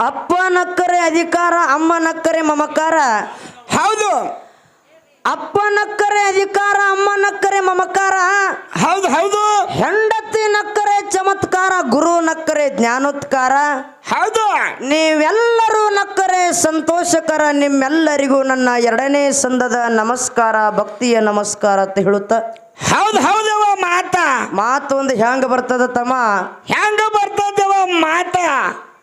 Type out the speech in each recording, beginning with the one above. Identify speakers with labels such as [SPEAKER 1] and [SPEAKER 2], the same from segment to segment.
[SPEAKER 1] ಅಪ್ಪ ನಕ್ಕರೆ ಅಧಿಕಾರ ಅಮ್ಮ ನಕ್ಕರೆ ಮಮಕಾರ.
[SPEAKER 2] ಹೌದು.
[SPEAKER 1] ಅಪ್ಪ ನಕ್ಕರೆ ಅಧಿಕಾರ ಅಮ್ಮ ನಕ್ಕರೆ ಮಮಕಾರ.
[SPEAKER 2] ಹೌದು ಹೌದು.
[SPEAKER 1] ಹೆಂಡತಿ ನಕ್ಕರೆ ಚಮತ್ಕಾರ ಗುರು ನಕ್ಕರೆ ಜ್ಞಾನೋತ್ಕಾರ.
[SPEAKER 2] ಹೌದು.
[SPEAKER 1] ನೀವೆಲ್ಲರೂ ನಕ್ಕರೆ ಸಂತೋಷಕರ ನಿಮ್ಮೆಲ್ಲರಿಗೂ ನನ್ನ ಎರಡನೇ ಸಂದದ ನಮಸ್ಕಾರ ಭಕ್ತಿಯ ನಮಸ್ಕಾರ ಅಂತ ಹೇಳುತ್ತ.
[SPEAKER 2] ಹೌದು ಹೌದವ ಮಾತ.
[SPEAKER 1] ಮಾತು ಒಂದು ಹೆಂಗ ಬರ್ತದ ತಮ್ಮ?
[SPEAKER 2] ಹೆಂಗ ಬರ್ತದವ ಮಾತ?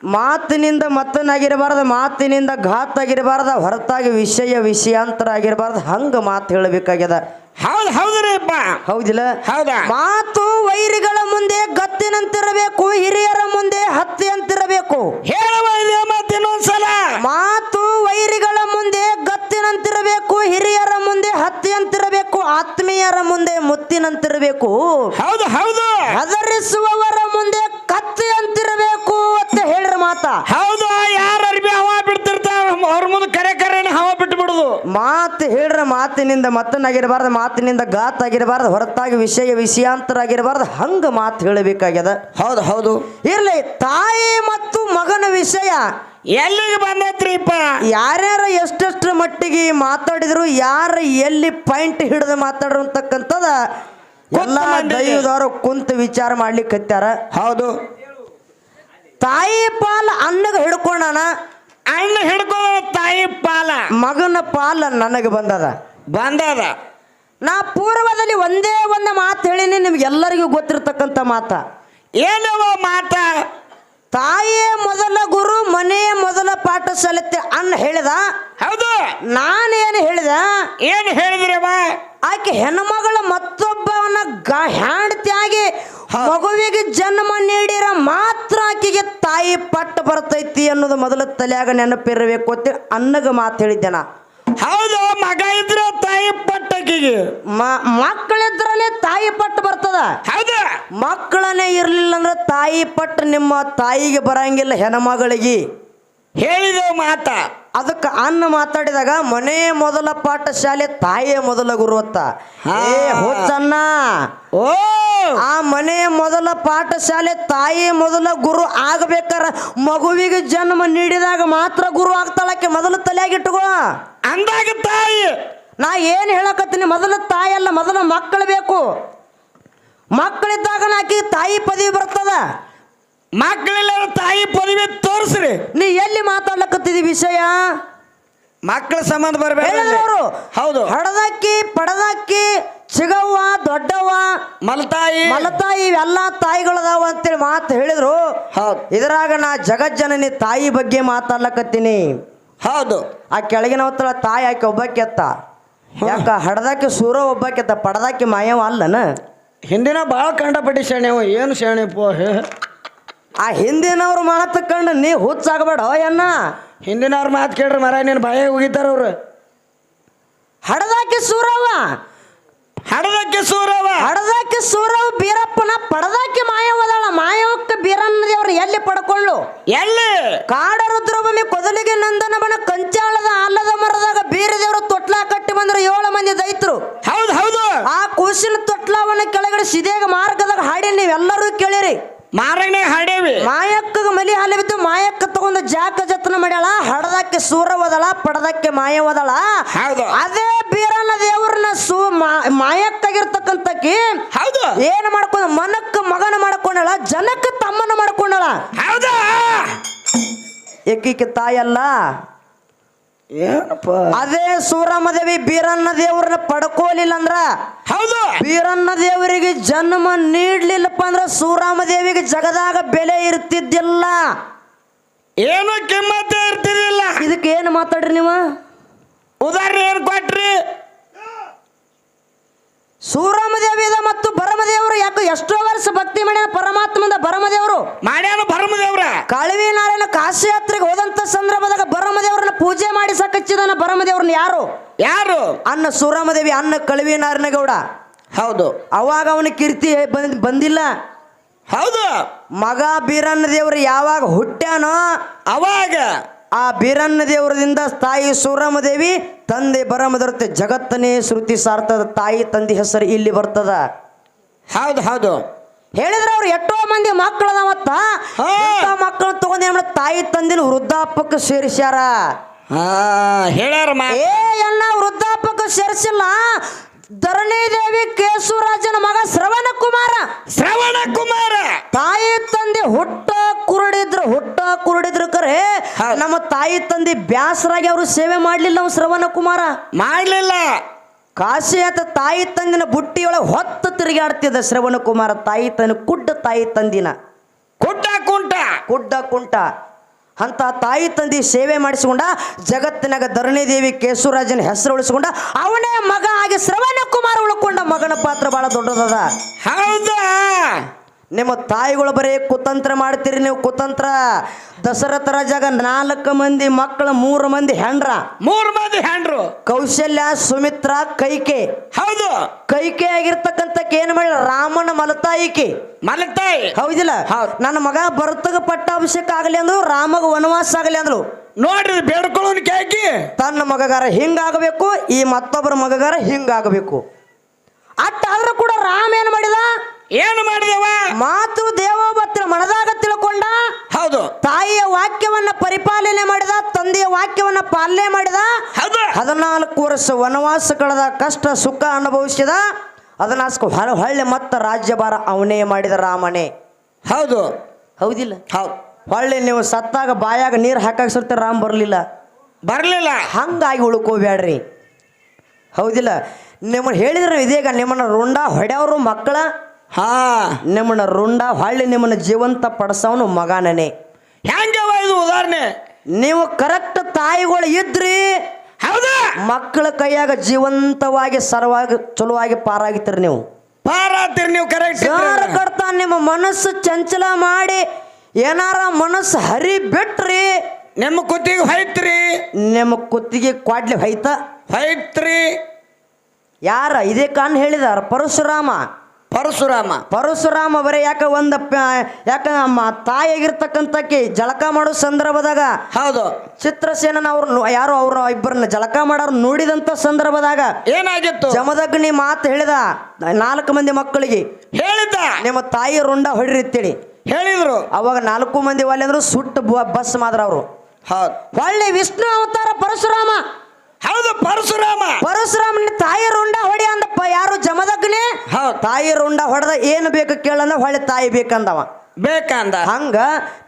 [SPEAKER 1] ಮಾತಿನಿಂದ ಮತ್ತನಾಗಿರಬಾರ್ದು ಮಾತಿನಿಂದ ಘಾತ್ ಆಗಿರಬಾರ್ದು ಹೊರತಾಗಿ ವಿಷಯ ವಿಷಯಾಂತರ ಆಗಿರಬಾರ್ದು ಹಂಗ ಮಾತು ಹೇಳಬೇಕಾಗ್ಯದ.
[SPEAKER 2] ಹೌದು ಹೌದ್ರಿಪ್ಪ
[SPEAKER 1] ಹೌದಿಲ್ಲ?
[SPEAKER 2] ಹೌದಾ?
[SPEAKER 1] ಮಾತು ವೈರಿಗಳ ಮುಂದೆ ಗತ್ತಿನಂತಿರಬೇಕು ಹಿರಿಯರ ಮುಂದೆ ಹತ್ತಿ ಅಂತಿರಬೇಕು
[SPEAKER 2] ಹೇಳುವ ಇದೆ ಮತ್ತೆ ಇನ್ನೊಂದ್ಸಲ.
[SPEAKER 1] ಮಾತು ವೈರಿಗಳ ಮುಂದೆ ಗತ್ತಿನಂತಿರಬೇಕು ಹಿರಿಯರ ಮುಂದೆ ಹತ್ತಿ ಅಂತಿರಬೇಕು ಆತ್ಮೀಯರ ಮುಂದೆ ಮುತ್ತಿನಂತಿರಬೇಕು.
[SPEAKER 2] ಹೌದು ಹೌದು.
[SPEAKER 1] ಹೆದರಿಸುವವರ ಮುಂದೆ ಕತ್ತಿ ಅಂತಿರಬೇಕು ಅಂತ ಹೇಳಿರ ಮಾತ
[SPEAKER 2] ಹೌದು ಯಾರ ಅರ್ಬಿ ಹವಾ ಬಿಡ್ತಿರ್ತಾವ ಅವ್ರ ಮುಂದೆ ಕರೆ ಕರೆನ ಹವಾ ಬಿಟ್ಟು ಬಿಡುದು
[SPEAKER 1] ಮಾತು ಹೇಳ್ರ ಮಾತಿನಿಂದ ಮತ್ತನಾಗಿರಬಾರ್ದು ಮಾತಿನಿಂದ ಗಾತ್ ಆಗಿರಬಾರ್ದು ಹೊರತಾಗಿ ವಿಷಯ ವಿಷಯಾಂತರ ಆಗಿರಬಾರ್ದು ಹಂಗ ಮಾತು ಹೇಳಬೇಕಾಗ್ಯದ.
[SPEAKER 2] ಹೌದು ಹೌದು.
[SPEAKER 1] ಇರ್ಲಿ ತಾಯಿ ಮತ್ತು ಮಗನ ವಿಷಯ
[SPEAKER 2] ಎಲ್ಲಿಗೆ ಬಂದೈತ್ರಿಪ್ಪ?
[SPEAKER 1] ಯಾರ್ಯಾರ ಎಷ್ಟೆಷ್ಟರ ಮಟ್ಟಿಗೆ ಮಾತಾಡಿದ್ರು ಯಾರ ಎಲ್ಲಿ ಪಾಯಿಂಟ್ ಹಿಡಿದು ಮಾತಾಡ್ರು ಅಂತಕ್ಕಂಥದ ಎಲ್ಲ. ದೈವದವರು ಕುಂತು ವಿಚಾರ ಮಾಡ್ಲಿಕ್ಕೆ ಹತ್ಯಾರ
[SPEAKER 2] ಹೌದು.
[SPEAKER 1] ತಾಯಿ ಪಾಲ್ ಅನ್ನಗ ಹಿಡ್ಕೊಂಡಾನ
[SPEAKER 2] ಅಣ್ಣ ಹಿಡ್ಕೋ ತಾಯಿ ಪಾಲ.
[SPEAKER 1] ಮಗನ ಪಾಲ ನನಗೆ ಬಂದದ.
[SPEAKER 2] ಬಂದದ.
[SPEAKER 1] ನಾ ಪೂರ್ವದಲ್ಲಿ ಒಂದೇ ಒಂದು ಮಾತು ಹೇಳಿನಿ ನಿಮ್ಗೆಲ್ಲರಿಗೂ ಗೊತ್ತಿರ್ತಕ್ಕಂಥ ಮಾತ.
[SPEAKER 2] ಏನವ ಮಾತ?
[SPEAKER 1] ತಾಯಿಯೇ ಮೊದಲ ಗುರು ಮನೆಯ ಮೊದಲ ಪಾಠ ಸಲತ್ತೆ ಅನ್ನ ಹೇಳಿದ.
[SPEAKER 2] ಹೌದು.
[SPEAKER 1] ನಾನೇನು ಹೇಳಿದ?
[SPEAKER 2] ಏನು ಹೇಳಿದ್ರವ?
[SPEAKER 1] ಆಕೆ ಹೆಣ್ಮಗಳ ಮತ್ತೊಬ್ಬವನ್ನ ಗ ಹೆಂಡತಿಯಾಗಿ ಮಗುವಿಗೆ ಜನ್ಮ ನೀಡಿರ ಮಾತ್ರ ಆಕೆಗೆ ತಾಯಿ ಪಟ್ಟ ಬರ್ತೈತಿ ಅನ್ನೋದು ಮೊದಲ ತಲೆಯಾಗ ನೆನಪಿರಬೇಕು ಅಂತ ಅನ್ನಗ ಮಾತು ಹೇಳಿದ್ದೆ ನಾ.
[SPEAKER 2] ಹೌದು ಮಗ ಇದ್ರೆ ತಾಯಿ ಪಟ್ಟಕಿಗೆ
[SPEAKER 1] ಮ- ಮಕ್ಕಳಿದ್ರನೇ ತಾಯಿ ಪಟ್ಟು ಬರ್ತದ.
[SPEAKER 2] ಹೌದು.
[SPEAKER 1] ಮಕ್ಕಳನ್ನೇ ಇರಲಿಲ್ಲ ಅಂದ್ರೆ ತಾಯಿ ಪಟ್ಟು ನಿಮ್ಮ ತಾಯಿಗೆ ಬರಂಗಿಲ್ಲ ಹೆಣ್ಮಗಳಿಗೆ.
[SPEAKER 2] ಹೇಳಿದೆವು ಮಾತ.
[SPEAKER 1] ಅದಕ್ಕೆ ಅನ್ನ ಮಾತಾಡಿದಾಗ ಮನೆ ಮೊದಲ ಪಾಠಶಾಲೆ ತಾಯಿಯ ಮೊದಲ ಗುರು ಅತ್ತ. ಏ ಹುಚ್ಚಣ್ಣ
[SPEAKER 2] ಓ.
[SPEAKER 1] ಆ ಮನೆ ಮೊದಲ ಪಾಠಶಾಲೆ ತಾಯಿ ಮೊದಲ ಗುರು ಆಗಬೇಕಾರ ಮಗುವಿಗೆ ಜನ್ಮ ನೀಡಿದಾಗ ಮಾತ್ರ ಗುರು ಆಗ್ತಾಳಕ್ಕೆ ಮೊದಲು ತಲೆಯಾಗಿಟ್ಟುಕೋ
[SPEAKER 2] ಅಂದಾಗ ತಾಯಿ.
[SPEAKER 1] ನಾ ಏನು ಹೇಳಕತ್ತೀನಿ? ಮೊದಲ ತಾಯಿ ಅಲ್ಲ ಮೊದಲ ಮಕ್ಕಳು ಬೇಕು. ಮಕ್ಕಳಿದ್ದಾಗ ನಾಕಿ ತಾಯಿ ಪದವಿ ಬರ್ತದ.
[SPEAKER 2] ಮಕ್ಕಳೆಲ್ಲ ತಾಯಿ ಪದವಿ ತೋರಿಸ್ರಿ.
[SPEAKER 1] ನೀ ಎಲ್ಲಿ ಮಾತಾಡ್ಲಕತ್ತಿದಿ ವಿಷಯ?
[SPEAKER 2] ಮಕ್ಕಳ ಸಂಬಂಧ ಬರ್ಬೇಕು ಹೌದು.
[SPEAKER 1] ಹಡದಕ್ಕಿ ಪಡದಕ್ಕಿ ಚಿಗವ್ವ ದೊಡ್ಡವ್ವ
[SPEAKER 2] ಮಲತಾಯಿ.
[SPEAKER 1] ಮಲತಾಯಿ ಇವೆಲ್ಲ ತಾಯಿಗಳದಾವ ಅಂತೇಳಿ ಮಾತು ಹೇಳಿದ್ರು.
[SPEAKER 2] ಹೌದು.
[SPEAKER 1] ಇದರಾಗ ನಾ ಜಗಜ್ಜನನಿ ತಾಯಿ ಬಗ್ಗೆ ಮಾತಾಡ್ಲಕತ್ತೀನಿ.
[SPEAKER 2] ಹೌದು.
[SPEAKER 1] ಆ ಕೆಳಗಿನ ಹೊತ್ತಳ ತಾಯಿ ಆಕೆ ಒಬ್ಬಕ್ಕೆತ್ತ ಯಾಕ ಹಡದಾಕಿ ಸೂರ ಒಬ್ಬಕ್ಕೆತ್ತ ಪಡದಾಕಿ ಮಾಯವ ಅಲ್ಲನ?
[SPEAKER 2] ಹಿಂದಿನ ಭಾಳ ಕಂಡಪಟ್ಟಿ ಶರಣೆವು ಏನು ಶರಣೆಪ್ಪ
[SPEAKER 1] ಆ ಹಿಂದಿನವ್ರ ಮಾತು ಕಂಡು ನೀ ಹುಚ್ಚಾಗಬೇಡ ಅನ್ನ
[SPEAKER 2] ಹಿಂದಿನವ್ರ ಮಾತು ಕೇಳ್ರಿ ಮರ ನೀನು ಭಯ ಹೋಗಿದ್ದಾರ ಅವರು.
[SPEAKER 1] ಹಡದಾಕಿ ಸೂರವ್ವ.
[SPEAKER 2] ಹಡದಕ್ಕೆ ಸೂರವ
[SPEAKER 1] ಹಡದಾಕಿ ಸೂರವ ಬೀರಪ್ಪನ ಪಡದಾಕಿ ಮಾಯವದಾಳ. ಮಾಯವಕ್ಕೆ ಬೀರನ್ನ ದೇವ್ರು ಎಲ್ಲಿ ಪಡ್ಕೊಳ್ಳು?
[SPEAKER 2] ಎಲ್ಲಿ?
[SPEAKER 1] ಕಾಡ ರುದ್ರಭೂಮಿ ಕೊದಲಿಗೆ ನಂದನ ಬಣ ಕಂಚಾಳದ ಆಲದ ಮರದಾಗ ಬೀರ ದೇವರು ತೊಟ್ಲ ಕಟ್ಟಿ ಬಂದ್ರ ಏಳು ಮಂದಿ ದೈತ್ರು.
[SPEAKER 2] ಹೌದು ಹೌದು.
[SPEAKER 1] ಆ ಕೂಸಿನ ತೊಟ್ಲವನ್ನ ಕೆಳಗಡೆ ಸಿದೇಗ ಮಾರ್ಗದಾಗ ಹಾಡಿ ನೀವೆಲ್ಲರೂ ಕೇಳಿರಿ.
[SPEAKER 2] ಮಾರನೇ ಹಾಡೇವಿ.
[SPEAKER 1] ಮಾಯಕ್ಕ ಮಲಿ ಹಾಲಿ ಬಿದ್ದು ಮಾಯಕ್ಕ ತಗೊಂಡ ಜಾಕ ಜತನ ಮಾಡ್ಯಾಳ ಹಡದಕ್ಕೆ ಸೂರವದಳ ಪಡದಕ್ಕೆ ಮಾಯವದಳ
[SPEAKER 2] ಹೌದು.
[SPEAKER 1] ಅದೇ ಬೀರನ ದೇವ್ರನ್ನ ಸೂ ಮಾಯಕ್ಕಾಗಿರ್ತಕ್ಕಂತಕಿ
[SPEAKER 2] ಹೌದು.
[SPEAKER 1] ಏನು ಮಾಡ್ಕೊಂಡ ಮನಕ್ಕ ಮಗನ ಮಾಡ್ಕೊಂಡಳ ಜನಕ್ಕ ತಮ್ಮನ ಮಾಡ್ಕೊಂಡಳ.
[SPEAKER 2] ಹೌದಾ.
[SPEAKER 1] ಏಕೀಕೆ ತಾಯಲ್ಲ
[SPEAKER 2] ಏನಪ್ಪ?
[SPEAKER 1] ಅದೇ ಸೂರಮದೇವಿ ಬೀರನ್ನ ದೇವ್ರನ್ನ ಪಡ್ಕೋಲಿಲ್ಲ ಅಂದ್ರ
[SPEAKER 2] ಹೌದು.
[SPEAKER 1] ಬೀರನ್ನ ದೇವರಿಗೆ ಜನ್ಮ ನೀಡ್ಲಿಲ್ಲಪ್ಪ ಅಂದ್ರ ಸೂರಾಮದೇವಿಗೆ ಜಗದಾಗ ಬೆಲೆ ಇರ್ತಿದ್ದಿಲ್ಲ.
[SPEAKER 2] ಏನು ಕಿಮ್ಮತ್ತೆ ಇರ್ತಿರ್ಲಿಲ್ಲ
[SPEAKER 1] ಇದಕ್ಕೆ ಏನು ಮಾತಾಡ್ರಿ ನೀವು?
[SPEAKER 2] ಉದಾಹರಣೆ ಏನು ಕೊಟ್ರಿ?
[SPEAKER 1] ಸೂರಮದೇವಿ ಇದೆ ಮತ್ತು ಭರಮದೇವರು ಯಾಕೆ ಎಷ್ಟೋ ವರ್ಷ ಭಕ್ತಿ ಮಾಡ್ಯಾನ ಪರಮಾತ್ಮದ ಭರಮದೇವರು.
[SPEAKER 2] ಮಾಡ್ಯಾನ ಭರಮದೇವ್ರ.
[SPEAKER 1] ಕಳವಿ ನಾಳೆನ ಕಾಶಿ ಯಾತ್ರೆಗೆ ಹೋದಂತ ಸಂದರ್ಭದಾಗ ಭರಮದೇವ್ರನ್ನ ಪೂಜೆ ಮಾಡಿ ಸಾಕಚ್ಚಿದಾನ ಭರಮದೇವ್ರನ್ನ ಯಾರು?
[SPEAKER 2] ಯಾರು?
[SPEAKER 1] ಅನ್ನ ಸೂರಮದೇವಿ ಅನ್ನ ಕಳವಿ ನಾರಿನಗೌಡ
[SPEAKER 2] ಹೌದು.
[SPEAKER 1] ಅವಾಗ ಅವನ ಕೀರ್ತಿ ಬಂದ್ ಬಂದಿಲ್ಲ.
[SPEAKER 2] ಹೌದು.
[SPEAKER 1] ಮಗ ಬೀರನ್ನ ದೇವರು ಯಾವಾಗ ಹುಟ್ಟ್ಯಾನೋ
[SPEAKER 2] ಅವಾಗ
[SPEAKER 1] ಆ ಬೀರನ್ನ ದೇವರದಿಂದ ತಾಯಿ ಸೂರಮದೇವಿ ತಂದೆ ಬರಮದರುತ್ತೆ ಜಗತ್ತನೇ ಶ್ರುತಿ ಸಾರ್ತದ ತಾಯಿ ತಂದೆ ಹೆಸರು ಇಲ್ಲಿ ಬರ್ತದ.
[SPEAKER 2] ಹೌದು ಹೌದು.
[SPEAKER 1] ಹೇಳಿದ್ರೆ ಅವ್ರು ಎಷ್ಟೋ ಮಂದಿ ಮಕ್ಕಳದಾವತ್ತ?
[SPEAKER 2] ಹಾ.
[SPEAKER 1] ಮಕ್ಕಳು ತಗೊಂಡ್ ಏನ್ ತಾಯಿ ತಂದಿನ ವೃದ್ಧಾಪಕ್ಕೆ ಸೇರಿಸ್ಯಾರ?
[SPEAKER 2] ಹೇಳ್ಯಾರ
[SPEAKER 1] ಏ ಎಲ್ಲ ವೃದ್ಧಾಪಕ್ಕೆ ಸೇರಿಸಿಲ್ಲ. ಧರಣಿ ದೇವಿ ಕೇಶವರಾಜನ ಮಗ ಶ್ರವಣ ಕುಮಾರ
[SPEAKER 2] ಶ್ರವಣ ಕುಮಾರ
[SPEAKER 1] ತಾಯಿ ತಂದೆ ಹುಟ್ಟ ಕುರುಡಿದ್ರು ಹುಟ್ಟ ಕುರುಡಿದ್ರು ಕರೆ ನಮ್ಮ ತಾಯಿ ತಂದೆ ಬ್ಯಾಸರಾಗಿ ಅವರು ಸೇವೆ ಮಾಡ್ಲಿಲ್ಲ ನಾವು ಶ್ರವಣ ಕುಮಾರ
[SPEAKER 2] ಮಾಡ್ಲಿಲ್ಲ.
[SPEAKER 1] ಕಾಶಿ ಆತ ತಾಯಿ ತಂದಿನ ಬುಟ್ಟಿಯೊಳಗೆ ಹೊತ್ತು ತಿರುಗಾಡ್ತಿದ್ದ ಶ್ರವಣ ಕುಮಾರ ತಾಯಿ ತನ್ನ ಕುಡ್ಡ ತಾಯಿ ತಂದಿನ.
[SPEAKER 2] ಕುಡ್ಡ ಕುಂಟ.
[SPEAKER 1] ಕುಡ್ಡ ಕುಂಟ. ಅಂತ ತಾಯಿ ತಂದೆ ಸೇವೆ ಮಾಡಿಸಿಕೊಂಡ ಜಗತ್ತಿನಾಗ ಧರಣಿ ದೇವಿ ಕೇಶವರಾಜನ ಹೆಸರು ಉಳಿಸಿಕೊಂಡ ಅವನೇ ಮಗ ಆಗಿ ಶ್ರವಣ ಕುಮಾರ ಉಳ್ಕೊಂಡ ಮಗನ ಪಾತ್ರ ಬಹಳ ದೊಡ್ಡದದ.
[SPEAKER 2] ಹೌದಾ?
[SPEAKER 1] ನಿಮ್ಮ ತಾಯಿಗಳು ಬರೀ ಕುತಂತ್ರ ಮಾಡ್ತೀರಿ ನೀವು ಕುತಂತ್ರ. ದಶರಥ ರಾಜಾಗ ನಾಲ್ಕು ಮಂದಿ ಮಕ್ಕಳು ಮೂರು ಮಂದಿ ಹೆಂಡ್ರ
[SPEAKER 2] ಮೂರು ಮಂದಿ ಹೆಂಡ್ರು
[SPEAKER 1] ಕೌಶಲ್ಯ ಸುಮಿತ್ರ ಕೈಕೆ.
[SPEAKER 2] ಹೌದು.
[SPEAKER 1] ಕೈಕೆ ಆಗಿರ್ತಕ್ಕಂತ ಏನ್ ಮಾಡಿ ರಾಮನ ಮಲತಾಯಿಕೆ.
[SPEAKER 2] ಮಲತಾಯಿ.
[SPEAKER 1] ಹೌದಿಲ್ಲ?
[SPEAKER 2] ಹೌದ್.
[SPEAKER 1] ನನ್ನ ಮಗ ಭರತಗ ಪಟ್ಟಾಭಿಷೇಕ ಆಗಲಿ ಅಂದ್ರು ರಾಮಗ ವನವಾಸ ಆಗಲಿ ಅಂದ್ರು.
[SPEAKER 2] ನೋಡ್ರಿ ಬೇಡ್ಕೊಳ್ಳೋನ್ ಕೇಕಿ.
[SPEAKER 1] ತನ್ನ ಮಗಗಾರ ಹಿಂಗಾಗಬೇಕು ಈ ಮತ್ತೊಬ್ಬರ ಮಗಗಾರ ಹಿಂಗಾಗಬೇಕು. ಅಟ್ಟ ಆದ್ರೂ ಕೂಡ ರಾಮ ಏನ್ ಮಾಡಿದ?
[SPEAKER 2] ಏನು ಮಾಡಿದವ?
[SPEAKER 1] ಮಾತು ದೇವೋಬತ್ರ ಮನದಾಗ ತಿಳ್ಕೊಂಡ
[SPEAKER 2] ಹೌದು.
[SPEAKER 1] ತಾಯಿಯ ವಾಕ್ಯವನ್ನ ಪರಿಪಾಲನೆ ಮಾಡಿದ ತಂದೆಯ ವಾಕ್ಯವನ್ನ ಪಾಲನೆ ಮಾಡಿದ
[SPEAKER 2] ಹೌದು.
[SPEAKER 1] ಹದಿನಾಲ್ಕು ವರ್ಷ ವನವಾಸ ಕಳೆದ ಕಷ್ಟ ಸುಖ ಅನುಭವಿಸಿದ ಹದಿನಾಲ್ಕು ಹೊಳ್ಳೆ ಮತ್ತ ರಾಜ್ಯಭಾರ ಅವನೇ ಮಾಡಿದ ರಾಮನೇ.
[SPEAKER 2] ಹೌದು.
[SPEAKER 1] ಹೌದಿಲ್ಲ?
[SPEAKER 2] ಹೌದು
[SPEAKER 1] ಹೊಳ್ಳಿ ನೀವು ಸತ್ತಾಗ ಬಾಯಾಗ ನೀರು ಹಾಕಕ್ಕೆ ಸರ್ತ ರಾಮ್ ಬರಲಿಲ್ಲ.
[SPEAKER 2] ಬರ್ಲಿಲ್ಲ.
[SPEAKER 1] ಹಂಗಾಗಿ ಉಳ್ಕೋಬೇಡ್ರಿ. ಹೌದಿಲ್ಲ? ನಿಮ್ಮನ್ನ ಹೇಳಿದ್ರೆ ಇದೀಗ ನಿಮ್ಮನ್ನ ರುಂಡ ಹೊಡೆಯವರು ಮಕ್ಕಳ
[SPEAKER 2] ಹಾ
[SPEAKER 1] ನಿಮ್ಮನ್ನ ರುಂಡ ಹೊಳ್ಳಿ ನಿಮ್ಮನ್ನ ಜೀವಂತ ಪಡಿಸವನು ಮಗನೇ
[SPEAKER 2] ಹೆಂಗವ ಇದು ಉದಾಹರಣೆ?
[SPEAKER 1] ನೀವು ಕರೆಕ್ಟ್ ತಾಯಿಗಳು ಇದ್ರಿ
[SPEAKER 2] ಹೌದಾ?
[SPEAKER 1] ಮಕ್ಕಳ ಕೈಯಾಗ ಜೀವಂತವಾಗಿ ಸರ್ವಾಗಿ ಚಲುವಾಗಿ ಪಾರಾಗಿತ್ತೀರಿ ನೀವು.
[SPEAKER 2] ಪಾರಾಗ್ತೀರಿ ನೀವು ಕರೆಕ್ಟ್
[SPEAKER 1] ಯಾರು ಕಡ್ತಾ ನಿಮ್ಮ ಮನಸ್ಸು ಚಂಚಲ ಮಾಡಿ ಏನಾರ ಮನಸ್ಸು ಹರಿ ಬಿಟ್ರಿ
[SPEAKER 2] ನಿಮ್ಮ ಕುತ್ತಿಗೆ ಹೊಯ್ತ್ರಿ.
[SPEAKER 1] ನಿಮ್ಮ ಕುತ್ತಿಗೆ ಕ್ವಾಡ್ಲಿ ಹೊಯ್ತ.
[SPEAKER 2] ಹೊಯ್ತ್ರಿ.
[SPEAKER 1] ಯಾರ ಇದೇ ಕಾನ್ ಹೇಳಿದಾರ ಪರಶುರಾಮ?
[SPEAKER 2] ಪರಶುರಾಮ.
[SPEAKER 1] ಪರಶುರಾಮ ಬರೀ ಯಾಕ ಒಂದ ಯಾಕ ನಮ್ಮ ತಾಯಿಯಾಗಿರ್ತಕ್ಕಂಥಕ್ಕೆ ಜಳಕ ಮಾಡೋ ಸಂದರ್ಭದಾಗ
[SPEAKER 2] ಹೌದು.
[SPEAKER 1] ಚಿತ್ರಸೇನನ ಅವ್ರು ಯಾರು ಅವ್ರ ಇಬ್ಬರನ್ನ ಜಳಕ ಮಾಡೋರು ನೋಡಿದಂತ ಸಂದರ್ಭದಾಗ
[SPEAKER 2] ಏನಾಗಿತ್ತು?
[SPEAKER 1] ಜಮದಗ್ನಿ ಮಾತು ಹೇಳಿದ ನಾಲ್ಕು ಮಂದಿ ಮಕ್ಕಳಿಗೆ.
[SPEAKER 2] ಹೇಳಿದ್ದ?
[SPEAKER 1] ನಿಮ್ಮ ತಾಯಿ ರುಂಡ ಹೊಡಿರಿತ್ತೇಳಿ
[SPEAKER 2] ಹೇಳಿದ್ರು.
[SPEAKER 1] ಅವಾಗ ನಾಲ್ಕು ಮಂದಿ ಒಲೆ ಅಂದ್ರು ಸುಟ್ಟು ಬಸ್ ಮಾತ್ರ ಅವರು.
[SPEAKER 2] ಹೌದು.
[SPEAKER 1] ಒಳ್ಳೆ ವಿಷ್ಣು ಅವತಾರ ಪರಶುರಾಮ.
[SPEAKER 2] ಹೌದು ಪರಶುರಾಮ.
[SPEAKER 1] ಪರಶುರಾಮನ ತಾಯಿ ರುಂಡ ಹೊಡಿ ಅಂದಪ್ಪ ಯಾರು ಜಮದಗ್ನಿ?
[SPEAKER 2] ಹೌದು.
[SPEAKER 1] ತಾಯಿ ರುಂಡ ಹೊಡೆದ ಏನು ಬೇಕು ಕೇಳಂದ ಹೊಳೆ ತಾಯಿ ಬೇಕಂದವ.
[SPEAKER 2] ಬೇಕಂದ.
[SPEAKER 1] ಹಂಗ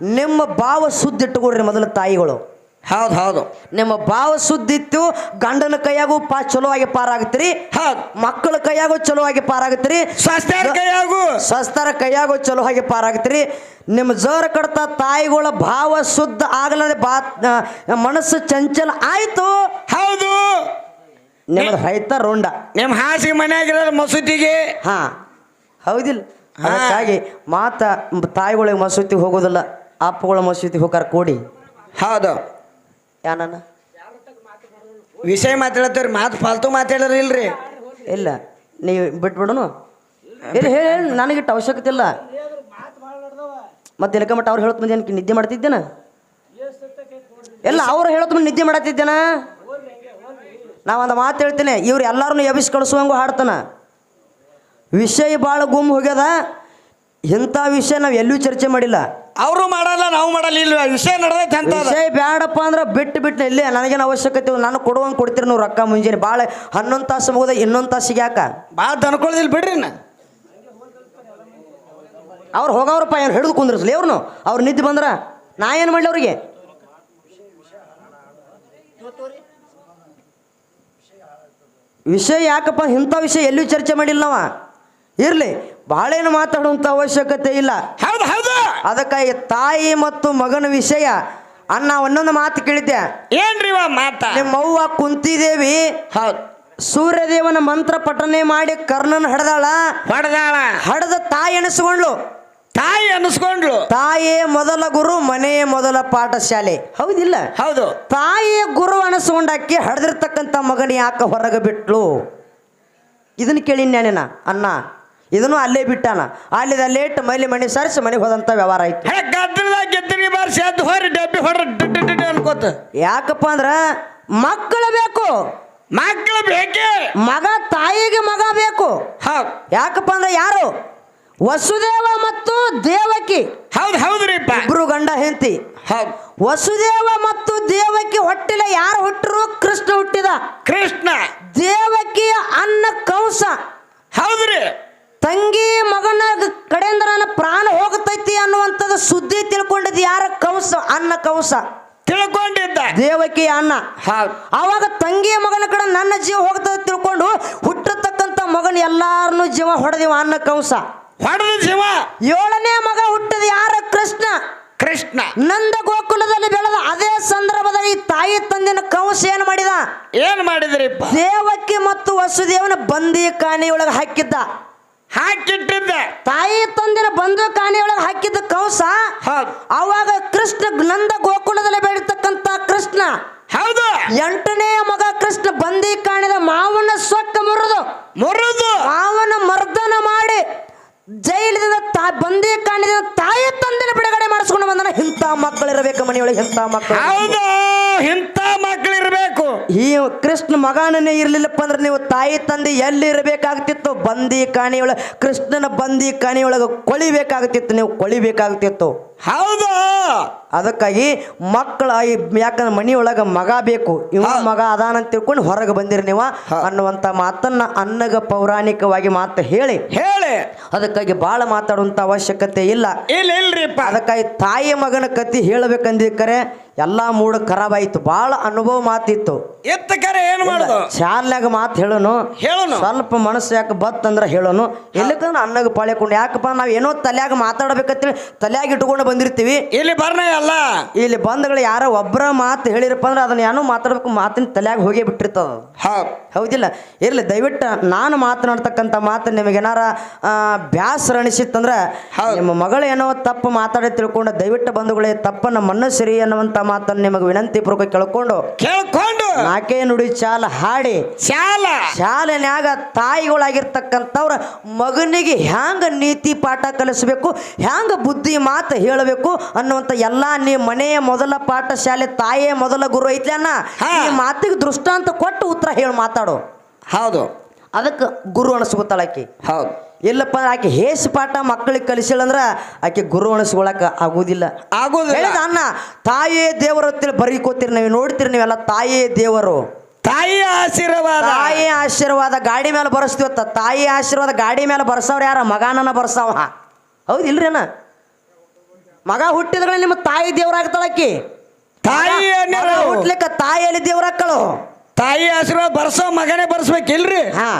[SPEAKER 1] ನಿಮ್ಮ ಭಾವ ಸುದ್ದಿ ಇಟ್ಟುಕೊಡ್ರಿ ಮೊದಲು ತಾಯಿಗಳು.
[SPEAKER 2] ಹೌದು ಹೌದು.
[SPEAKER 1] ನಿಮ್ಮ ಭಾವ ಸುದ್ದಿತ್ತು ಗಂಡನ ಕೈಯಾಗೂ ಪಾ ಚಲೋವಾಗಿ ಪಾರಾಗತ್ರಿ
[SPEAKER 2] ಹೌದು.
[SPEAKER 1] ಮಕ್ಕಳ ಕೈಯಾಗೂ ಚಲೋವಾಗಿ ಪಾರಾಗತ್ರಿ
[SPEAKER 2] ಸ್ವಸ್ಥರ ಕೈಯಾಗು.
[SPEAKER 1] ಸ್ವಸ್ಥರ ಕೈಯಾಗೂ ಚಲೋ ಆಗಿ ಪಾರಾಗತ್ರಿ ನಿಮ್ಮ ಜೋರ ಕಡತ ತಾಯಿಗಳ ಭಾವ ಶುದ್ಧ ಆಗಲದೆ ಬಾ ಮನಸ್ಸು ಚಂಚಲ ಆಯ್ತು.
[SPEAKER 2] ಹೌದು.
[SPEAKER 1] ನಿಮ್ಮ ರೈತ ರುಂಡ.
[SPEAKER 2] ನಿಮ್ಮ ಹಾಸಿಗೆ ಮನೆಯಾಗಿರ ಮಸೂತಿಗೆ.
[SPEAKER 1] ಹಾ. ಹೌದಿಲ್ಲ. ಹಾಗಾಗಿ ಮಾತ ತಾಯಿಗಳಿಗೆ ಮಸೂತಿ ಹೋಗೋದಿಲ್ಲ. ಅಪ್ಪಗಳ ಮಸೂತಿ ಹೋಗಾರ ಕೂಡಿ.
[SPEAKER 2] ಹೌದು.
[SPEAKER 1] ಯಾನನ್ನ
[SPEAKER 2] ವಿಷಯ ಮಾತಾಡತ್ತೀರಿ ಮಾತು ಫಾಲ್ತು ಮಾತಾಡ್ರಿ ಇಲ್ರಿ?
[SPEAKER 1] ಇಲ್ಲ, ನೀವು ಬಿಟ್ಬಿಡೋನು. ಇಲ್ಲ ಹೇಳಿ ನನಗಿಟ್ಟು ಅವಶ್ಯಕತೆ ಇಲ್ಲ. ಮತ್ತೆ ಇಲ್ಕ ಮಟ್ಟ ಅವ್ರು ಹೇಳತ್ ಮುಂದೆ ನಿದ್ದೆ ಮಾಡ್ತಿದ್ದೇನ? ಎಲ್ಲ ಅವ್ರು ಹೇಳತ್ ಮುಂದೆ ನಿದ್ದೆ ಮಾಡತ್ತಿದ್ದೇನ? ನಾವೊಂದು ಮಾತು ಹೇಳ್ತೇನೆ, ಇವ್ರು ಎಲ್ಲಾರನ್ನು ಎಬ್ಬಿಸಿ ಕಳಿಸುವಂಗೂ ಹಾಡ್ತಾನ. ವಿಷಯ ಭಾಳ ಗುಮ್ ಹೋಗ್ಯದ, ಇಂಥ ವಿಷಯ ನಾವು ಎಲ್ಲೂ ಚರ್ಚೆ ಮಾಡಿಲ್ಲ.
[SPEAKER 2] ಅವರು ಮಾಡಲ್ಲ ನಾವು ಮಾಡಲ್ಲ. ಇಲ್ಲ ವಿಷಯ ನಡೆದೈತೆ ಅಂತ ಅದ.
[SPEAKER 1] ವಿಷಯ ಬ್ಯಾಡಪ್ಪ ಅಂದ್ರೆ ಬಿಟ್ಟು ಬಿಟ್ಟು ಇಲ್ಲೇ ನನಗೇನು ಅವಶ್ಯಕತೆ ಇಲ್ಲ. ನಾನು ಕೊಡುವಂಗೆ ಕೊಡ್ತೀರಿ ನೀವು ರೊಕ್ಕ ಮುಂಜಾನೆ. ಭಾಳ ಹನ್ನೊಂದು ತಾಸು ಮುಗಿದ ಇನ್ನೊಂದು ತಾಸಿಗೆ ಯಾಕ?
[SPEAKER 2] ಭಾಳ ದನ್ಕೊಳ್ದಿಲ್ಲ ಬಿಡ್ರಿ ನಾ
[SPEAKER 1] ಅವ್ರು ಹೋಗವ್ರಪ್ಪ ಏನು ಹಿಡಿದು ಕುಂದ್ರಸ್ಲಿ ಅವ್ರನ್ನು ಅವ್ರು ನಿದ್ದೆ ಬಂದ್ರ ನಾ ಏನು ಮಾಡಲಿ ಅವ್ರಿಗೆ? ವಿಷಯ ಯಾಕಪ್ಪ ಇಂಥ ವಿಷಯ ಎಲ್ಲೂ ಚರ್ಚೆ ಮಾಡಿಲ್ಲ ನಾವ? ಇರಲಿ ಭಾಳೇನು ಮಾತಾಡುವಂಥ ಅವಶ್ಯಕತೆ ಇಲ್ಲ.
[SPEAKER 2] ಹೌದು ಹೌದು.
[SPEAKER 1] ಅದಕ್ಕಾಗಿ ತಾಯಿ ಮತ್ತು ಮಗನ ವಿಷಯ ಅಣ್ಣ ಒಂದೊಂದು ಮಾತು ಕೇಳಿದ್ದೆ.
[SPEAKER 2] ಏನ್ರಿ ಮಾತ?
[SPEAKER 1] ನಿಮ್ಮ ಅವ್ವ ಕುಂತಿದೇವಿ
[SPEAKER 2] ಹೌದು.
[SPEAKER 1] ಸೂರ್ಯದೇವನ ಮಂತ್ರ ಪಠನೆ ಮಾಡಿ ಕರ್ಣನ ಹಡ್ದಾಳ.
[SPEAKER 2] ಹೊಡೆದಾಳ.
[SPEAKER 1] ಹಡದ ತಾಯಿ ಅನಿಸ್ಕೊಂಡ್ಲು
[SPEAKER 2] ತಾಯಿ ಅನಿಸ್ಕೊಂಡ್ಲು
[SPEAKER 1] ತಾಯಿಯೇ ಮೊದಲ ಗುರು ಮನೆಯೇ ಮೊದಲ ಪಾಠಶಾಲೆ. ಹೌದಿಲ್ಲ?
[SPEAKER 2] ಹೌದು.
[SPEAKER 1] ತಾಯಿಯ ಗುರು ಅನಿಸ್ಕೊಂಡಾಕಿ ಹಡ್ದಿರ್ತಕ್ಕಂಥ ಮಗನ ಯಾಕೆ ಹೊರಗೆ ಬಿಟ್ಲು ಇದನ್ನ ಕೇಳಿ ನ್ಯಾನೇನ ಅಣ್ಣ ಇದನ್ನು ಅಲ್ಲೇ ಬಿಟ್ಟಾನ. ಅಲ್ಲಿದ ಲೇಟ್ ಮೈಲಿ ಮನೆ ಸರಿಸಿ ಮನೆಗೆ ಹೋದಂಥ ವ್ಯವಹಾರ ಆಯ್ತು.
[SPEAKER 2] ಹೇ ಗದ್ದಲದಾಗ ಗೆದ್ದರಿ ಬಾರಿಸಿ ಅದು ಹೊರ ಡಬ್ಬಿ ಹೊಡ್ರ ಡಿಡ್ ಡಿಡ್ ಡಿಡ್ ಅನ್ಕೋತ.
[SPEAKER 1] ಯಾಕಪ್ಪ ಅಂದ್ರ ಮಕ್ಕಳು ಬೇಕು.
[SPEAKER 2] ಮಕ್ಕಳು ಬೇಕೇ?
[SPEAKER 1] ಮಗ ತಾಯಿಗೆ ಮಗ ಬೇಕು.
[SPEAKER 2] ಹೌದು.
[SPEAKER 1] ಯಾಕಪ್ಪ ಅಂದ್ರೆ ಯಾರು? ವಸುದೇವ ಮತ್ತು ದೇವಕಿ.
[SPEAKER 2] ಹೌದು ಹೌದ್ರಿಪ್ಪ.
[SPEAKER 1] ಇಬ್ರು ಗಂಡ ಹೆಂಡತಿ.
[SPEAKER 2] ಹೌದ್.
[SPEAKER 1] ವಸುದೇವ ಮತ್ತು ದೇವಕಿ ಹೊಟ್ಟಿಲ ಯಾರು ಹುಟ್ಟರು ಕೃಷ್ಣ ಹುಟ್ಟಿದ.
[SPEAKER 2] ಕೃಷ್ಣ.
[SPEAKER 1] ದೇವಕಿಯ ಅನ್ನ ಕಂಸ.
[SPEAKER 2] ಹೌದ್ರಿ.
[SPEAKER 1] ತಂಗಿ ಮಗನ ಕಡೆಯಿಂದ ನನ್ನ ಪ್ರಾಣ ಹೋಗತೈತಿ ಅನ್ನುವಂಥದ್ದು ಸುದ್ದಿ ತಿಳ್ಕೊಂಡಿದ್ದು ಯಾರ ಕಂಸ? ಅನ್ನ ಕಂಸ.
[SPEAKER 2] ತಿಳ್ಕೊಂಡಿದ್ದ.
[SPEAKER 1] ದೇವಕಿ ಅನ್ನ. ಅವಾಗ ತಂಗಿಯ ಮಗನ ಕಡೆ ನನ್ನ ಜೀವ ಹೋಗ್ತದೆ ತಿಳ್ಕೊಂಡು ಹುಟ್ಟತಕ್ಕಂಥ ಮಗನ ಎಲ್ಲಾರನು ಜೀವ ಹೊಡೆದಿವ ಅನ್ನ ಕಂಸ.
[SPEAKER 2] ಹೊಡೆದ ಜೀವ.
[SPEAKER 1] ಏಳನೇ ಮಗ ಹುಟ್ಟದ ಯಾರ? ಕೃಷ್ಣ.
[SPEAKER 2] ಕೃಷ್ಣ.
[SPEAKER 1] ನಂದ ಗೋಕುಲದಲ್ಲಿ ಬೆಳೆದ ಅದೇ ಸಂದರ್ಭದಲ್ಲಿ ಈ ತಾಯಿ ತಂದಿನ ಕಂಸ ಏನು ಮಾಡಿದ?
[SPEAKER 2] ಏನ್ ಮಾಡಿದ್ರಿ
[SPEAKER 1] ದೇವಕಿ ಮತ್ತು ವಸುದೇವನ ಬಂದಿ ಕಾಣಿಯೊಳಗೆ ಹಾಕಿದ್ದ.
[SPEAKER 2] ಹಾಕಿಟ್ಟಿದ್ದ.
[SPEAKER 1] ತಾಯಿ ತಂದಿನ ಬಂದು ಕಾಣಿಯೊಳಗೆ ಹಾಕಿದ್ದ ಕೌಸ ಅವಾಗ ಕೃಷ್ಣ ನಂದ ಗೋಕುಲದಲ್ಲಿ ಬೆಳೀತಕ್ಕಂಥ ಕೃಷ್ಣ.
[SPEAKER 2] ಹೌದು.
[SPEAKER 1] ಎಂಟನೇ ಮಗ ಕೃಷ್ಣ ಬಂದಿ ಕಾಣಿದ ಮಾವನ ಸೊಕ್ಕ ಮುರಿದು.
[SPEAKER 2] ಮುರಿದು.
[SPEAKER 1] ಮಾವನ ಮರ್ದನ ಮಾಡಿ ಜೈಲಿನಿಂದ ತಾ ಬಂದಿ ಕಾಣಿದ ತಾಯಿ ತಂದಿನ ಬಿಡುಗಡೆ ಮಾಡಿಸ್ಕೊಂಡು ಬಂದನ. ಇಂಥ ಮಕ್ಕಳಿರಬೇಕು ಮನೆಯೊಳಗೆ ಇಂಥ ಮಕ್ಕಳು
[SPEAKER 2] ಹೌದು ಇಂಥ ಮಕ್ಕಳಿರ್ಬೇಕು.
[SPEAKER 1] ಈ ಕೃಷ್ಣ ಮಗನೇ ಇರಲಿಲ್ಲಪ್ಪ ಅಂದ್ರೆ ನೀವು ತಾಯಿ ತಂದೆ ಎಲ್ಲಿ ಇರಬೇಕಾಗ್ತಿತ್ತು ಬಂದಿ ಕಾಣಿಯೊಳಗೆ, ಕೃಷ್ಣನ ಬಂದಿ ಕಾಣಿಯೊಳಗೆ ಕೊಳಿಬೇಕಾಗ್ತಿತ್ತು, ನೀವು ಕೊಳಿಬೇಕಾಗ್ತಿತ್ತು.
[SPEAKER 2] ಹೌದು.
[SPEAKER 1] ಅದಕ್ಕಾಗಿ ಮಕ್ಕಳ ಯಾಕಂದ್ರೆ ಮನೆಯೊಳಗೆ ಮಗ ಬೇಕು ಇವ ಮಗ ಅದಾನ ಅಂತ ತಿಳ್ಕೊಂಡು ಹೊರಗೆ ಬಂದಿರಿ ನೀವು
[SPEAKER 2] ಅನ್ನುವಂತ
[SPEAKER 1] ಅನ್ನುವಂಥ ಮಾತನ್ನ ಅನ್ನಗ ಪೌರಾಣಿಕವಾಗಿ ಮಾತು ಹೇಳಿ.
[SPEAKER 2] ಹೇಳಿ.
[SPEAKER 1] ಅದಕ್ಕಾಗಿ ಭಾಳ ಮಾತಾಡುವಂಥ ಅವಶ್ಯಕತೆ ಇಲ್ಲ.
[SPEAKER 2] ಇಲ್ಲ ಇಲ್ರಿಪ್ಪ.
[SPEAKER 1] ಅದಕ್ಕಾಗಿ ತಾಯಿ ಮಗನ ಕತಿ ಹೇಳಬೇಕಂದಿಕ್ಕರೆ ಎಲ್ಲ ಮೂಡ್ ಖರಾಬ್ ಆಯ್ತು. ಭಾಳ ಅನುಭವ ಮಾತಿತ್ತು.
[SPEAKER 2] ಎತ್ತ ಕರೆ ಏನ್ ಮಾಡುದು?
[SPEAKER 1] ಶಾಲ್ನಾಗ ಮಾತು ಹೇಳೋನು.
[SPEAKER 2] ಹೇಳೋನು.
[SPEAKER 1] ಸ್ವಲ್ಪ ಮನಸ್ಸು ಯಾಕೆ ಬತ್ತಂದ್ರ ಹೇಳನು. ಎಲ್ಲಿಕಂದ್ರೆ ಅನ್ನಗ ಪಾಳ್ಯಕೊಂಡು ಯಾಕಪ್ಪ ನಾವು ಏನೋ ತಲೆಯಾಗ ಮಾತಾಡ್ಬೇಕಂತೇಳಿ ತಲೆಯಾಗಿ ಇಟ್ಕೊಂಡು ಬಂದಿರ್ತೀವಿ.
[SPEAKER 2] ಇಲ್ಲಿ ಬರ್ನ ಅಲ್ಲ.
[SPEAKER 1] ಇಲ್ಲಿ ಬಂದಗಳು ಯಾರೋ ಒಬ್ಬರ ಮಾತು ಹೇಳಿರಪ್ಪ ಅಂದ್ರೆ ಅದನ್ನ ಏನೋ ಮಾತಾಡ್ಬೇಕು ಮಾತಿನ ತಲೆಯಾಗ ಹೋಗೇ ಬಿಟ್ಟಿರ್ತದ ಹೌದಿಲ್ಲ. ಇರ್ಲಿ ದಯವಿಟ್ಟು ನಾನು ಮಾತನಾಡ್ತಕ್ಕಂಥ ಮಾತು ನಿಮಗೇನಾರ ಬ್ಯಾಸರ ಅನಿಸಿತ್ತಂದ್ರೆ. ನಿಮ್ಮ ಮಗಳು ಏನೋ ತಪ್ಪು ಮಾತಾಡಿ ತಿಳ್ಕೊಂಡು ದಯವಿಟ್ಟು ಬಂಧುಗಳೇ ತಪ್ಪನ್ನು ಮನ್ನಸಿರಿ ಅನ್ನುವಂಥ ಮಾತನ್ನು ನಿಮಗೆ ವಿನಂತಿ ಪೂರ್ವಕ ಕೇಳ್ಕೊಂಡು
[SPEAKER 2] ಕೇಳ್ಕೊಂಡು
[SPEAKER 1] ನಾಕೆ ನುಡಿ ಚಾಲ ಹಾಡಿ.
[SPEAKER 2] ಶಾಲ
[SPEAKER 1] ಶಾಲೆನ್ಯಾಗ ತಾಯಿಗಳಾಗಿರ್ತಕ್ಕಂಥವ್ರ ಮಗನಿಗೆ ಹ್ಯಾಂಗ ನೀತಿ ಪಾಠ ಕಲಿಸ್ಬೇಕು ಹ್ಯಾಂಗ ಬುದ್ಧಿ ಮಾತು ಹೇಳಬೇಕು ಅನ್ನುವಂಥ ಎಲ್ಲ ನೀ ಮನೆಯ ಮೊದಲ ಪಾಠ ಶಾಲೆ ತಾಯೇ ಮೊದಲ ಗುರು ಐತ್ಲೆ ಅಣ್ಣ. ಈ ಮಾತಿಗೆ ದೃಷ್ಟಾಂತ ಕೊಟ್ಟು ಉತ್ತರ ಹೇಳಿ ಮಾತಾಡು.
[SPEAKER 2] ಹೌದು.
[SPEAKER 1] ಅದಕ್ಕೆ ಗುರು ಅನಿಸ್ಕೊತಾಳ ಆಕಿ.
[SPEAKER 2] ಹೌದು.
[SPEAKER 1] ಇಲ್ಲಪ್ಪ ಆಕೆ ಹೇಸ್ ಪಾಠ ಮಕ್ಕಳಿಗೆ ಕಲಿಸಿಳಂದ್ರ ಆಕೆ ಗುರು ಅನಿಸ್ಕೊಳಕ ಆಗುದಿಲ್ಲ.
[SPEAKER 2] ಆಗುದಿಲ್ಲ.
[SPEAKER 1] ಅನ್ನ ತಾಯೇ ದೇವರು ಅಂತೇಳಿ ಬರೀಕೋತೀರಿ ನೀವು ನೋಡ್ತೀರಿ ನೀವೆಲ್ಲ ತಾಯೇ ದೇವರು.
[SPEAKER 2] ತಾಯಿ ಆಶೀರ್ವಾದ.
[SPEAKER 1] ತಾಯಿ ಆಶೀರ್ವಾದ ಗಾಡಿ ಮೇಲೆ ಬರಸ್ತೀವತ್ತ? ತಾಯಿ ಆಶೀರ್ವಾದ ಗಾಡಿ ಮೇಲೆ ಬರ್ಸವ್ರ ಯಾರ? ಮಗಾನನ ಬರ್ಸವ ಹೌದಿಲ್ರಿ ಅಣ್ಣ? ಮಗ ಹುಟ್ಟಿದ್ರೆ ನಿಮ್ಮ ತಾಯಿ ದೇವ್ರಾಗ್ತಾಳಕ್ಕಿ
[SPEAKER 2] ತಾಯಿ
[SPEAKER 1] ಹುಟ್ಲಿಕ್ಕ ತಾಯಿಯಲ್ಲಿ ದೇವ್ರಾಕ್ಕಳು
[SPEAKER 2] ತಾಯಿ ಹಸಿರು ಬರ್ಸೋ ಮಗನೇ ಬರ್ಸ್ಬೇಕಿಲ್ರಿ
[SPEAKER 1] ಹಾ.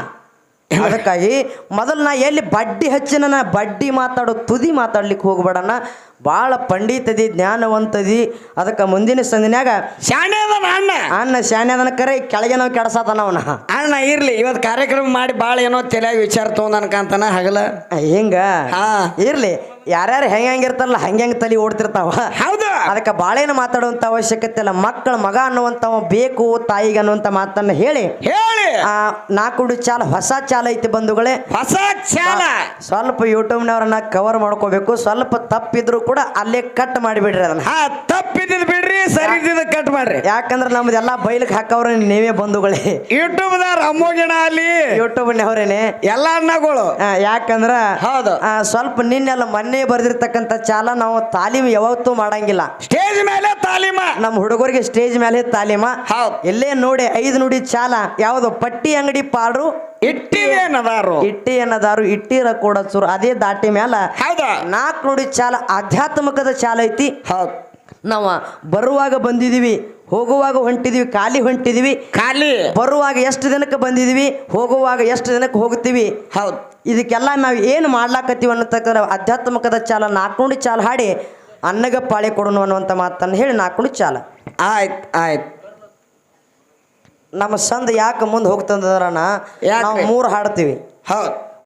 [SPEAKER 1] ಅದಕ್ಕಾಗಿ ಮೊದಲು ನಾ ಎಲ್ಲಿ ಬಡ್ಡಿ ಹಚ್ಚಿನ ನಾ ಬಡ್ಡಿ ಮಾತಾಡೋ ತುದಿ ಮಾತಾಡ್ಲಿಕ್ಕೆ ಹೋಗ್ಬೇಡಣ್ಣ. ಭಾಳ ಪಂಡಿತದಿ ಜ್ಞಾನವಂತದಿ. ಅದಕ್ಕೆ ಮುಂದಿನ ಸಂದಿನ್ಯಾಗ
[SPEAKER 2] ಶಾಣೆ ಅದ ಅಣ್ಣ.
[SPEAKER 1] ಅನ್ನ ಶಾನ್ಯದನ ಕರೆ ಕೆಳಗೆ ನಾವು ಕೆಡಸತನ ಅವನ.
[SPEAKER 2] ಅಣ್ಣ ಇರ್ಲಿ ಇವತ್ತು ಕಾರ್ಯಕ್ರಮ ಮಾಡಿ ಭಾಳ ಏನೋ ತಲೆಯಾಗ ವಿಚಾರ ತೊಗೊಂಡನ್ಕಂತಾನ ಹಗಲ.
[SPEAKER 1] ಹಿಂಗ
[SPEAKER 2] ಹಾ.
[SPEAKER 1] ಇರ್ಲಿ. ಯಾರ್ಯಾರು ಹೆಂಗ ಹೆಂಗಿರ್ತಾರಲ್ಲ ಹಂಗೆ ಹೆಂಗೆ ತಲೆ ಓಡ್ತಿರ್ತಾವ.
[SPEAKER 2] ಹೌದು.
[SPEAKER 1] ಅದಕ್ಕೆ ಬಾಳೇನು ಮಾತಾಡುವಂತ ಅವಶ್ಯಕತೆ ಇಲ್ಲ. ಮಕ್ಕಳ ಮಗ ಅನ್ನುವಂಥವ ಬೇಕು ತಾಯಿಗೆ ಅನ್ನುವಂಥ ಮಾತನ್ನ ಹೇಳಿ.
[SPEAKER 2] ಹೇಳಿ.
[SPEAKER 1] ಆ ನಾಲ್ಕು ಚಾಲ ಹೊಸ ಚಾಲ ಐತಿ ಬಂಧುಗಳೇ.
[SPEAKER 2] ಹೊಸ ಚಾಲ.
[SPEAKER 1] ಸ್ವಲ್ಪ ಯೂಟ್ಯೂಬ್ನವ್ರನ್ನ ಕವರ್ ಮಾಡ್ಕೋಬೇಕು. ಸ್ವಲ್ಪ ತಪ್ಪಿದ್ರು ಕೂಡ ಅಲ್ಲೇ ಕಟ್ ಮಾಡಿಬಿಡ್ರಿ ಅದನ್ನ.
[SPEAKER 2] ಹಾ ತಪ್ಪಿದ್ದಿದ್ ಬಿಡ್ರಿ ಸರಿ ಇದ್ದಿದ್ದು ಕಟ್ ಮಾಡ್ರಿ.
[SPEAKER 1] ಯಾಕಂದ್ರೆ ನಮ್ದೆಲ್ಲ ಬೈಲಕ್ ಹಾಕವ್ರ ನೀವೇ ಬಂಧುಗಳೇ.
[SPEAKER 2] ಯೂಟ್ಯೂಬ್ದಾರ ಅಮ್ಮೋಗಿಣ ಅಲ್ಲಿ.
[SPEAKER 1] ಯೂಟ್ಯೂಬ್ನವ್ರೇನೆ
[SPEAKER 2] ಎಲ್ಲ ಅಣ್ಣಗಳು
[SPEAKER 1] ಆ, ಯಾಕಂದ್ರ
[SPEAKER 2] ಹೌದು.
[SPEAKER 1] ಆ, ಸ್ವಲ್ಪ ನಿನ್ನೆಲ್ಲ ಮೊನ್ನೆ ಬರ್ದಿರ್ತಕ್ಕಂಥ ಚಾಲ ನಾವು ತಾಲೀಮ್ ಯಾವತ್ತೂ ಮಾಡಂಗಿಲ್ಲ.
[SPEAKER 2] ಸ್ಟೇಜ್ ಮೇಲೆ ತಾಲೀಮ.
[SPEAKER 1] ನಮ್ಮ ಹುಡುಗರಿಗೆ ಸ್ಟೇಜ್ ಮೇಲೆ ತಾಲೀಮ.
[SPEAKER 2] ಹೌದು.
[SPEAKER 1] ಎಲ್ಲೇ ನೋಡಿ ಐದು ನುಡಿ ಚಾಲ. ಯಾವುದು? ಪಟ್ಟಿ ಅಂಗಡಿ ಪಾಡ್ರು
[SPEAKER 2] ಇಟ್ಟಿವೇನದಾರು
[SPEAKER 1] ಇಟ್ಟಿ ಏನದಾರು? ಇಟ್ಟಿರ ಕೂಡ ಚೂರು. ಅದೇ ದಾಟಿ ಮ್ಯಾಲ
[SPEAKER 2] ಹೌದಾ?
[SPEAKER 1] ನಾಲ್ಕು ನುಡಿ ಚಾಲ. ಆಧ್ಯಾತ್ಮಿಕದ ಚಾಲ ಐತಿ.
[SPEAKER 2] ಹೌದು.
[SPEAKER 1] ನಾವು ಬರುವಾಗ ಬಂದಿದ್ದೀವಿ ಹೋಗುವಾಗ ಹೊಂಟಿದೀವಿ ಖಾಲಿ ಹೊಂಟಿದೀವಿ.
[SPEAKER 2] ಖಾಲಿ.
[SPEAKER 1] ಬರುವಾಗ ಎಷ್ಟು ದಿನಕ್ಕೆ ಬಂದಿದೀವಿ ಹೋಗುವಾಗ ಎಷ್ಟು ದಿನಕ್ಕೆ ಹೋಗ್ತೀವಿ.
[SPEAKER 2] ಹೌದು.
[SPEAKER 1] ಇದಕ್ಕೆಲ್ಲ ನಾವು ಏನು ಮಾಡ್ಲಾಕತ್ತೀವಿ ಅನ್ನತಕ್ಕಂಥ ಆಧ್ಯಾತ್ಮಿಕದ ಚಾಲ ನಾಕೊಂಡು ಚಾಲ ಹಾಡಿ ಅನ್ನಗ ಪಾಳೆ ಕೊಡೋಣ ಅನ್ನುವಂಥ ಮಾತನ್ನು ಹೇಳಿ ನಾಕೊಂಡು ಚಾಲ.
[SPEAKER 2] ಆಯ್ತು ಆಯ್ತು.
[SPEAKER 1] ನಮ್ಮ ಸಂದ ಯಾಕೆ ಮುಂದೆ ಹೋಗ್ತಂದ್ರಣ್ಣ? ನಾವು ಮೂರು ಹಾಡ್ತೀವಿ.
[SPEAKER 2] ಹೌದು.